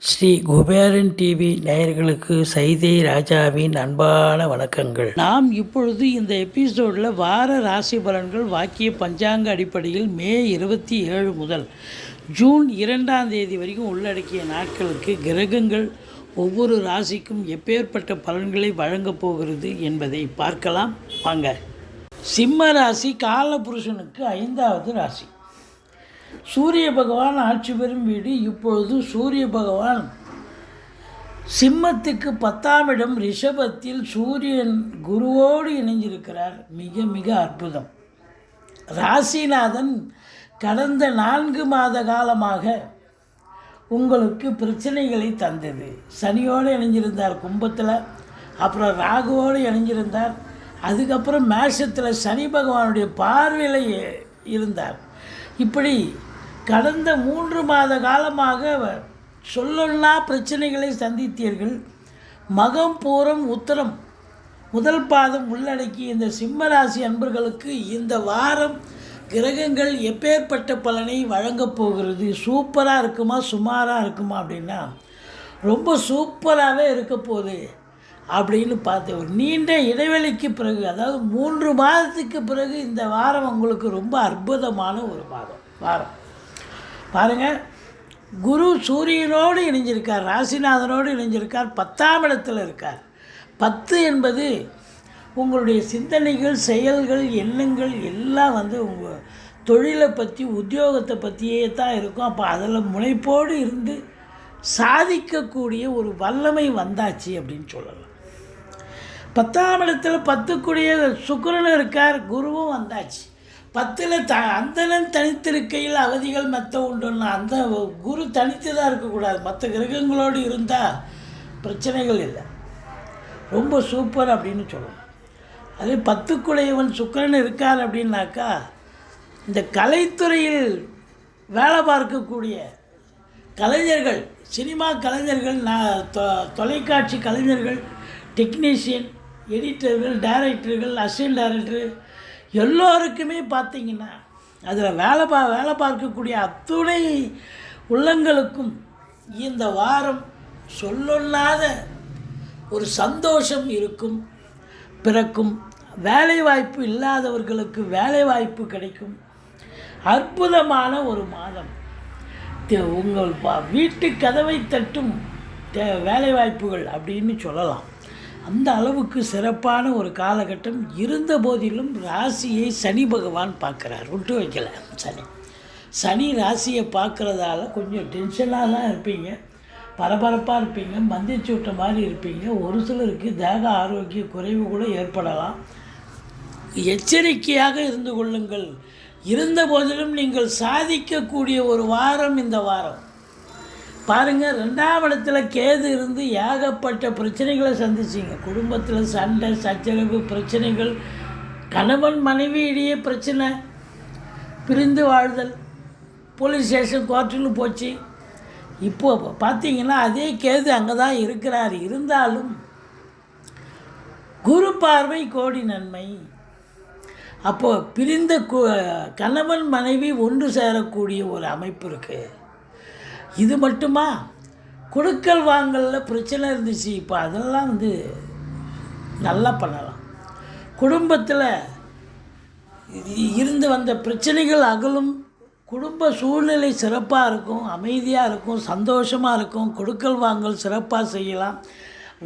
Sri Kuberan TV நேயர்களுக்கு சைதை ராஜாவின் அன்பான வணக்கங்கள். நாம் இப்பொழுது இந்த எபிசோடில் வார ராசி பலன்கள் வாக்கிய பஞ்சாங்க அடிப்படையில் மே இருபத்தி ஏழு முதல் ஜூன் இரண்டாம் தேதி வரைக்கும் உள்ளடக்கிய நாட்களுக்கு கிரகங்கள் ஒவ்வொரு ராசிக்கும் எப்பேற்பட்ட பலன்களை வழங்கப் போகிறது என்பதை பார்க்கலாம். வாங்க. சிம்ம ராசி காலபுருஷனுக்கு ஐந்தாவது ராசி. சூரிய பகவான் ஆட்சி பெறும் வீடு இப்பொழுது சூரிய பகவான். சிம்மத்துக்கு பத்தாம் இடம் ரிஷபத்தில் சூரியன் குருவோடு இணைஞ்சிருக்கிறார். மிக மிக அற்புதம். ராசிநாதன் கடந்த நான்கு மாத காலமாக உங்களுக்கு பிரச்சனைகளை தந்தது. சனியோடு இணைஞ்சிருந்தார் கும்பத்தில் அப்புறம் ராகுவோடு இணைஞ்சிருந்தார். அதுக்கப்புறம் மேஷத்தில் சனி பகவானுடைய பார்வையில் இருந்தார். இப்படி கடந்த மூன்று மாத காலமாக சொல்லொல்லா பிரச்சனைகளை சந்தித்தீர்கள். மகம் பூரம் உத்தரம் முதல் பாதம் உள்ளடக்கி இந்த சிம்மராசி அன்பர்களுக்கு இந்த வாரம் கிரகங்கள் எப்பேற்பட்ட பலனை வழங்கப் போகிறது? சூப்பராக இருக்குமா? சுமாராக இருக்குமா அப்படின்னா ரொம்ப சூப்பராகவே இருக்க போகுது. அப்படின்னு பார்த்து ஒரு நீண்ட இடைவெளிக்கு பிறகு அதாவது மூன்று மாதத்துக்கு பிறகு இந்த வாரம் உங்களுக்கு ரொம்ப அற்புதமான ஒரு வாரம் வாரம். பாருங்கள் குரு சூரியனோடு இணைஞ்சிருக்கார் ராசிநாதனோடு இணைஞ்சிருக்கார் பத்தாம் இடத்தில் இருக்கார். பத்து என்பது உங்களுடைய சிந்தனைகள் செயல்கள் எண்ணங்கள் எல்லாம் வந்து உங்கள் தொழிலை பற்றி உத்தியோகத்தை பற்றியே தான் இருக்கும். அப்போ அதில் முனைப்போடு இருந்து சாதிக்கக்கூடிய ஒரு வல்லமை வந்தாச்சு அப்படின்னு சொல்லலாம். பத்தாம் இடத்துல பத்துக்குடிய சுக்கரனும் இருக்கார் குருவும் வந்தாச்சு. பத்தில் த அந்தனன் தனித்திருக்கையில் அவதிகள் மற்ற உண்டுன்னா அந்த குரு தனித்து தான் இருக்கக்கூடாது. மற்ற கிரகங்களோடு இருந்தால் பிரச்சனைகள் இல்லை. ரொம்ப சூப்பர் அப்படின்னு சொல்லணும். அதே பத்துக்குடையவன் சுக்கரன் இருக்கார் அப்படின்னாக்கா இந்த கலைத்துறையில் வேலை பார்க்கக்கூடிய கலைஞர்கள் சினிமா கலைஞர்கள் நான் தொ தொலைக்காட்சி கலைஞர்கள் டெக்னீஷியன் எடிட்டர்கள் டைரக்டர்கள் அசிஸ்டன்ட் டைரக்டர் எல்லோருக்குமே பார்த்தீங்கன்னா அதில் வேலை பா வேலை பார்க்கக்கூடிய அத்துணை உள்ளங்களுக்கும் இந்த வாரம் சொல்லொல்லாத ஒரு சந்தோஷம் இருக்கும் பிறக்கும். வேலை வாய்ப்பு இல்லாதவர்களுக்கு வேலை வாய்ப்பு கிடைக்கும். அற்புதமான ஒரு மாதம். தே- உங்கள் பா- வீட்டு கதவை தட்டும் தே வேலை வாய்ப்புகள் அப்படின்னு சொல்லலாம். அந்த அளவுக்கு சிறப்பான ஒரு காலகட்டம் இருந்த போதிலும் ராசியை சனி பகவான் பார்க்குறார். விட்டு வைக்கல சனி. சனி ராசியை பார்க்குறதால கொஞ்சம் டென்ஷனாக தான் இருப்பீங்க. பரபரப்பாக இருப்பீங்க மந்திச்சு விட்ட மாதிரி இருப்பீங்க. ஒரு சிலருக்கு தேக ஆரோக்கிய குறைவு கூட ஏற்படலாம். எச்சரிக்கையாக இருந்து கொள்ளுங்கள். இருந்த போதிலும் நீங்கள் சாதிக்கக்கூடிய ஒரு வாரம் இந்த வாரம். பாருங்கள் ரெண்டாம் இடத்துல கேது இருந்து ஏகப்பட்ட பிரச்சனைகளை சந்திச்சிங்க. குடும்பத்தில் சண்டை சச்சரவு பிரச்சனைகள் கணவன் மனைவி இடையே பிரச்சனை பிரிந்து வாழ்தல் போலீஸ் ஸ்டேஷன் கோர்ட்டுன்னு போச்சு. இப்போது பார்த்தீங்கன்னா அதே கேது அங்கே தான் இருக்கிறார். இருந்தாலும் குரு பார்வை கோடி நன்மை. அப்போது பிரிந்த கணவன் மனைவி ஒன்று சேரக்கூடிய ஒரு அமைப்பு இருக்குது இது மட்டுமா? கொடுக்கல் வாங்கலில் பிரச்சனை இருந்துச்சு. இப்போ அதெல்லாம் வந்து நல்லா பண்ணலாம். குடும்பத்தில் இருந்து வந்த பிரச்சனைகள் அகலும். குடும்ப சூழ்நிலை சிறப்பாக இருக்கும் அமைதியாக இருக்கும் சந்தோஷமாக இருக்கும். கொடுக்கல் வாங்கல் சிறப்பாக செய்யலாம்.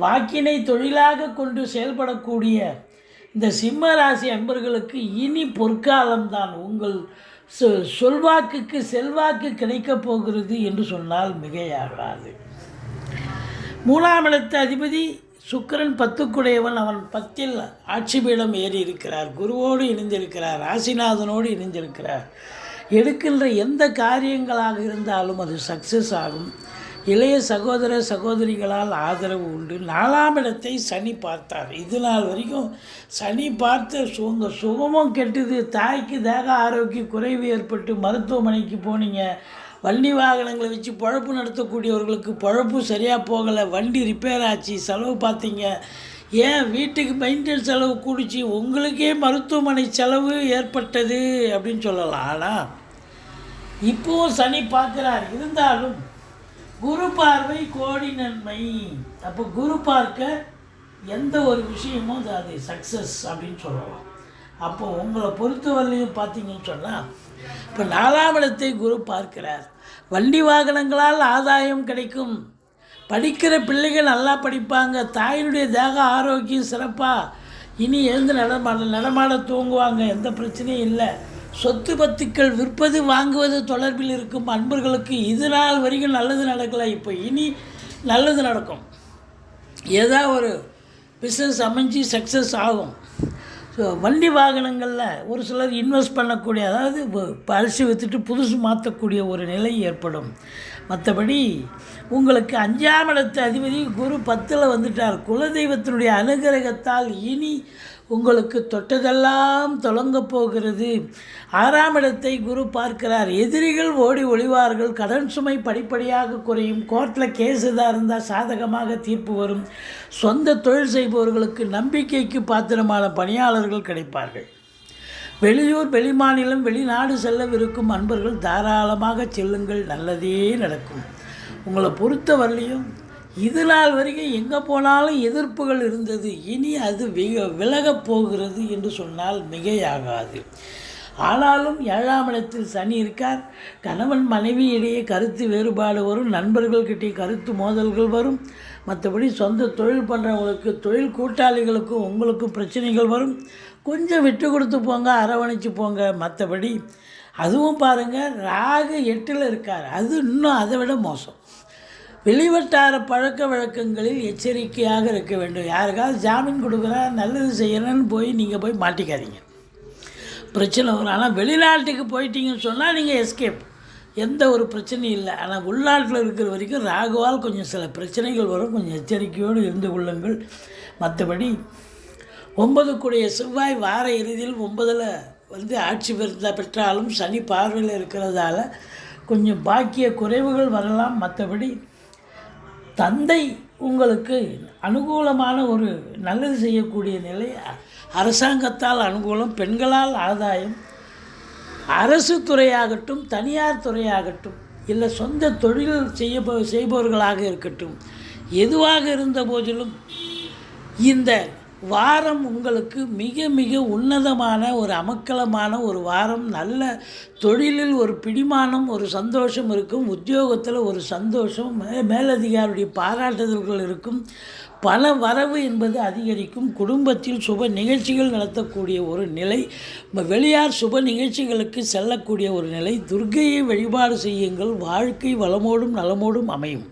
வாக்கினை தொழிலாக கொண்டு செயல்படக்கூடிய இந்த சிம்ம ராசி அன்பர்களுக்கு இனி பொற்காலம்தான். உங்கள் சொ சொல்வாக்குக்கு செல்வாக்கு கிடைக்கப் போகிறது என்று சொன்னால் மிகையாகாது. மூணாம் இடத்து அதிபதி சுக்கிரன் பத்துக்குடையவன். அவன் பத்தில் ஆட்சி பீடம் ஏறி இருக்கிறார் குருவோடு இணைந்திருக்கிறார். ராசிநாதனோடு இணைந்திருக்கிறார். எடுக்கின்ற எந்த காரியங்களாக இருந்தாலும் அது சக்ஸஸ் ஆகும். இளைய சகோதர சகோதரிகளால் ஆதரவு உண்டு. நாலாம் இடத்தை சனி பார்த்தார். இது நாள் வரைக்கும் சனி பார்த்து சுங்க சுகமும் கெட்டுது. தாய்க்கு தேக ஆரோக்கிய குறைவு ஏற்பட்டு மருத்துவமனைக்கு போனீங்க. வண்டி வாகனங்களை வச்சு பழப்பு நடத்தக்கூடியவர்களுக்கு பழப்பு சரியாக போகலை. வண்டி ரிப்பேர் ஆச்சு. செலவு பார்த்தீங்க. ஏன்? வீட்டுக்கு மெயின்டெனன்ஸ் செலவு கூடிச்சு. உங்களுக்கே மருத்துவமனை செலவு ஏற்பட்டது அப்படின்னு சொல்லலாம். ஆனால் இப்போவும் சனி பார்க்குறார். இருந்தாலும் குரு பார்வை கோடி நன்மை. அப்போ குரு பார்க்க எந்த ஒரு விஷயமும் அது அது சக்ஸஸ் அப்படின்னு சொல்லலாம். அப்போ உங்களை பொறுத்தவரையிலையும் பார்த்தீங்கன்னு சொன்னால் இப்போ நாலாம் இடத்தை குரு பார்க்கிறார். வண்டி வாகனங்களால் ஆதாயம் கிடைக்கும். படிக்கிற பிள்ளைகள் நல்லா படிப்பாங்க. தாயினுடைய தேக ஆரோக்கியம் சிறப்பாக இனி எழுந்து நடமாட நடமாட தூங்குவாங்க. எந்த பிரச்சனையும் இல்லை. சொத்து பத்துக்கள் விற்பது வாங்குவது தொடர்பில் இருக்கும் அன்பர்களுக்கு இது நாள் வரைக்கும் நல்லது நடக்கலை. இப்போ இனி நல்லது நடக்கும். ஏதோ ஒரு பிஸ்னஸ் அமைஞ்சு சக்ஸஸ் ஆகும். ஸோ வண்டி வாகனங்களில் ஒரு சிலர் இன்வெஸ்ட் பண்ணக்கூடிய அதாவது பரிசு அரிசி விற்றுட்டு புதுசு மாற்றக்கூடிய ஒரு நிலை ஏற்படும். மற்றபடி உங்களுக்கு அஞ்சாம் இடத்து அதிபதி குரு பத்தில் வந்துட்டார். குலதெய்வத்தினுடைய அனுகிரகத்தால் இனி உங்களுக்கு தொட்டதெல்லாம் தொடங்க போகிறது. ஆறாம் இடத்தை குரு பார்க்கிறார். எதிரிகள் ஓடி ஒளிவார்கள். கடன் சுமை படிப்படியாக குறையும். கோர்ட்டில் கேஸ் எதாக இருந்தால் சாதகமாக தீர்ப்பு வரும். சொந்த தொழில் செய்பவர்களுக்கு நம்பிக்கைக்கு பாத்திரமான பணியாளர்கள் கிடைப்பார்கள். வெளியூர் வெளிமாநிலம் வெளிநாடு செல்லவிருக்கும் அன்பர்கள் தாராளமாக செல்லுங்கள். நல்லதே நடக்கும். உங்களை பொறுத்தவரையிலையும் இது நாள் வரைக்கும் எங்கே போனாலும் எதிர்ப்புகள் இருந்தது. இனி அது விக விலகப் போகிறது என்று சொன்னால் மிகையாகாது. ஆனாலும் ஏழாம் இடத்தில் சனி இருக்கார். கணவன் மனைவி இடையே கருத்து வேறுபாடு வரும். நண்பர்கள்கிட்டே கருத்து மோதல்கள் வரும். மற்றபடி சொந்த தொழில் பண்ணுறவங்களுக்கு தொழில் கூட்டாளிகளுக்கும் உங்களுக்கும் பிரச்சனைகள் வரும். கொஞ்சம் விட்டு கொடுத்து போங்க அரவணைச்சு போங்க. மற்றபடி அதுவும் பாருங்கள் ராகு எட்டில் இருக்கார். அது இன்னும் அதை விட மோசம். வெளிவட்டார பழக்க வழக்கங்களில் எச்சரிக்கையாக இருக்க வேண்டும். யாருக்காவது ஜாமீன் கொடுக்குறா நல்லது செய்யணும்னு போய் நீங்கள் போய் மாட்டிக்காதீங்க. பிரச்சனை வரும். ஆனால் வெளிநாட்டுக்கு போயிட்டீங்கன்னு சொன்னால் நீங்கள் எஸ்கேப் எந்த ஒரு பிரச்சனையும் இல்லை. ஆனால் உள்நாட்டில் இருக்கிற வரைக்கும் ராகுவால் கொஞ்சம் சில பிரச்சனைகள் வரும். கொஞ்சம் எச்சரிக்கையோடு இருந்து கொள்ளுங்கள். மற்றபடி ஒன்பதுக்குடைய செவ்வாய் வார இறுதியில் ஒன்பதில் வந்து ஆட்சி பெற்ற பெற்றாலும் சனி பார்வையில் இருக்கிறதால கொஞ்சம் பாக்கிய குறைவுகள் வரலாம். மற்றபடி தந்தை உங்களுக்கு அனுகூலமான ஒரு நல்லது செய்யக்கூடிய நிலை அரசாங்கத்தால் அனுகூலம் பெண்களால் ஆதாயம் அரசு துறையாகட்டும் தனியார் துறையாகட்டும் இல்லை சொந்த தொழில் செய்ய செய்பவர்களாக இருக்கட்டும் எதுவாக இருந்த போதிலும் இந்த வாரம் உங்களுக்கு மிக மிக உன்னதமான ஒரு அமக்கலமான ஒரு வாரம் நல்ல தொழிலில் ஒரு பிடிமானம் ஒரு சந்தோஷம் இருக்கும் உத்தியோகத்தில் ஒரு சந்தோஷம் மே மேலதிகாரியுடைய பாராட்டுதல்கள் இருக்கும். பண வரவு என்பது அதிகரிக்கும். குடும்பத்தில் சுப நிகழ்ச்சிகள் நடத்தக்கூடிய ஒரு நிலை வெளியார் சுப நிகழ்ச்சிகளுக்கு செல்லக்கூடிய ஒரு நிலை. துர்க்கையை வழிபாடு செய்யுங்கள். வாழ்க்கை வளமோடும் நலமோடும் அமையும்.